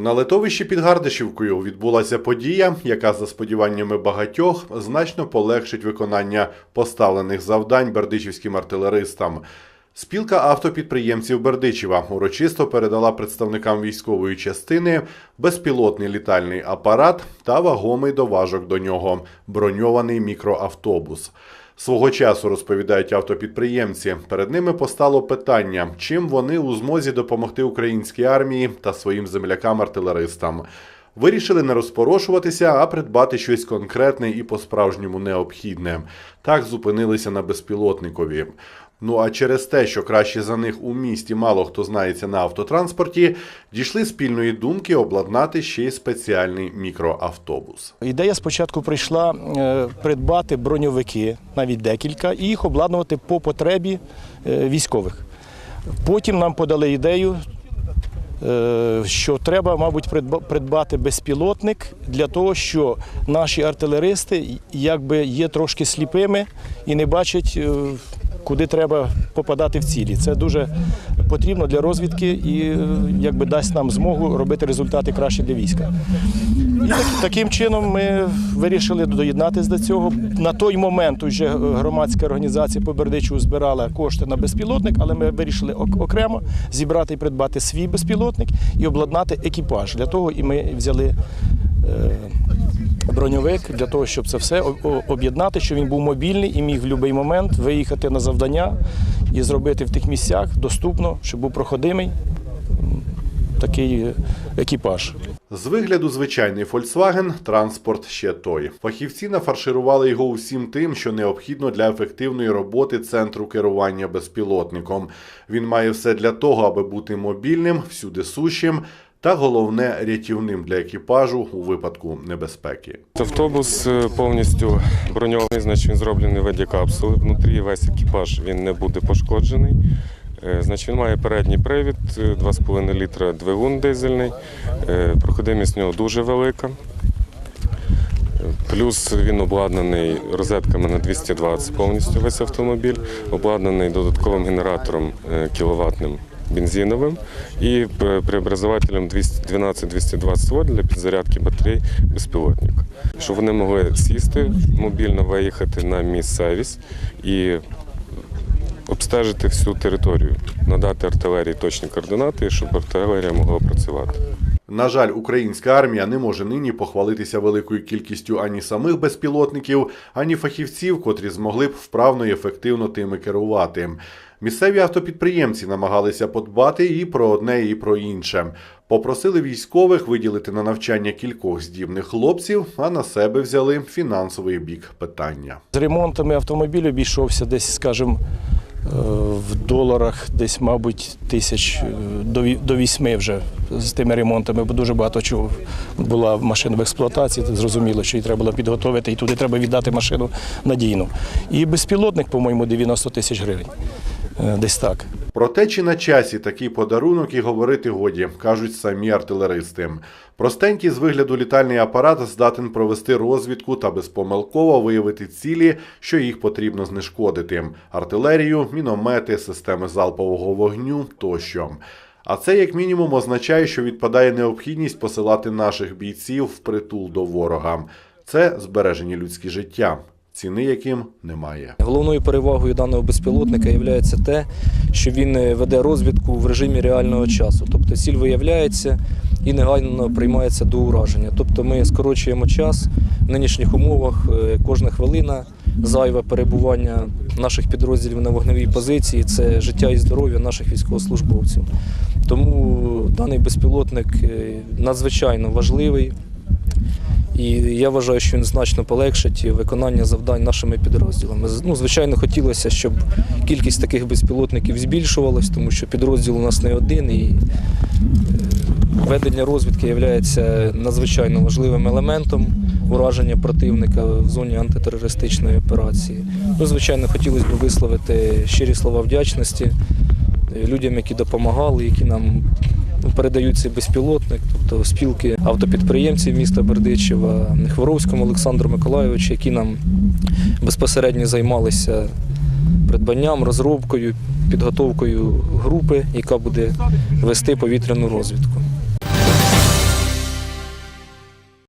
На литовищі під Гардишівкою відбулася подія, яка, за сподіваннями багатьох, значно полегшить виконання поставлених завдань бердичівським артилеристам. Спілка автопідприємців Бердичева урочисто передала представникам військової частини безпілотний літальний апарат та вагомий доважок до нього броньований мікроавтобус. Свого часу розповідають автопідприємці. Перед ними постало питання, чим вони у змозі допомогти українській армії та своїм землякам-артилеристам. Вирішили не розпорошуватися, а придбати щось конкретне і по-справжньому необхідне. Так зупинилися на безпілотникові. Ну а через те, що краще за них у місті мало хто знається на автотранспорті, дійшли спільної думки обладнати ще й спеціальний мікроавтобус. Ідея спочатку прийшла е, придбати броньовики, навіть декілька, і їх обладнувати по потребі е, військових. Потім нам подали ідею, що треба, мабуть, придба- придбати безпілотник для того, що наші артилеристи якби є трошки сліпими і не бачать. Куди треба попадати в цілі, це дуже потрібно для розвідки і е, якби дасть нам змогу робити результати краще для війська. І так- таким чином ми вирішили доєднатися до цього. На той момент вже громадська організація по Бердичеву збирала кошти на безпілотник, але ми вирішили ок- окремо зібрати і придбати свій безпілотник і обладнати екіпаж. Для того і ми взяли е, броньовик для того, щоб це все об'єднати, щоб він був мобільний і міг в будь-який момент виїхати на завдання і зробити в тих місцях доступно, щоб був проходимий такий е, екіпаж. З вигляду звичайний Volkswagen – транспорт ще той. Фахівці нафарширували його усім тим, що необхідно для ефективної роботи центру керування безпілотником. Він має все для того, аби бути мобільним, всюди сущим та головне рятівним для екіпажу у випадку небезпеки. Автобус е, повністю броньований, значить він зроблений в виді капсули. Внутрі весь екіпаж він не буде пошкоджений. Е, Значить, він має передній привід, е, 2,5 літра двигун дизельний. Е, Проходимість нього дуже велика. Е, Плюс він обладнаний розетками на 220 повністю весь автомобіль, обладнаний додатковим генератором е, кіловатним бензиновим і е, преобразователем 12-220 вольт для підзарядки батарей безпілотника. Щоб вони могли сісти, мобільно виїхати на місцевість і обстежити всю територію, надати артилерії точні координати, щоб артилерія могла працювати. На жаль, українська армія не може нині похвалитися великою кількістю ані самих безпілотників, ані фахівців, котрі змогли б вправно і ефективно тими керувати. Місцеві автопідприємці намагалися подбати і про одне, і про інше. Попросили військових виділити на навчання кількох здібних хлопців, а на себе взяли фінансовий бік питання. З ремонтами автомобілів обійшовся десь, скажімо, е, в доларах десь, мабуть, тисяч е, до вісьми вже з тими ремонтами, бо дуже багато чого була машина в експлуатації. Зрозуміло, що її треба було підготовити, і туди треба віддати машину надійну. І безпілотник, по-моєму, 90 тисяч гривень. Е, Десь так. Про те, чи на часі такий подарунок і говорити годі, кажуть самі артилеристи. Простенький з вигляду літальний апарат здатен провести розвідку та безпомилково виявити цілі, що їх потрібно знешкодити: артилерію, міномети, системи залпового вогню тощо. А це як мінімум означає, що відпадає необхідність посилати наших бійців в притул до ворога. Це збережені людські життя, ціни яким немає. Головною перевагою даного безпілотника є те, що він е, веде розвідку в режимі реального часу. Тобто ціль виявляється і негайно приймається до ураження. Тобто ми скорочуємо час в нинішніх умовах. е, Кожна хвилина зайве перебування наших підрозділів на вогневій позиції це життя і здоров'я наших військовослужбовців. Тому даний безпілотник е, надзвичайно важливий. І я вважаю, що він значно полегшить виконання завдань нашими підрозділами. Ну, звичайно, хотілося, щоб кількість таких безпілотників збільшувалась, тому що підрозділ у нас не один, і е, ведення розвідки є надзвичайно важливим елементом ураження противника в зоні антитерористичної операції. Ну, звичайно, хотілося б висловити щирі слова вдячності людям, які допомагали, які нам передають цей безпілотник, тобто спілки автопідприємців міста Бердичева, Хворовському Олександру Миколайовичу, які нам безпосередньо займалися придбанням, розробкою, підготовкою групи, яка буде вести повітряну розвідку.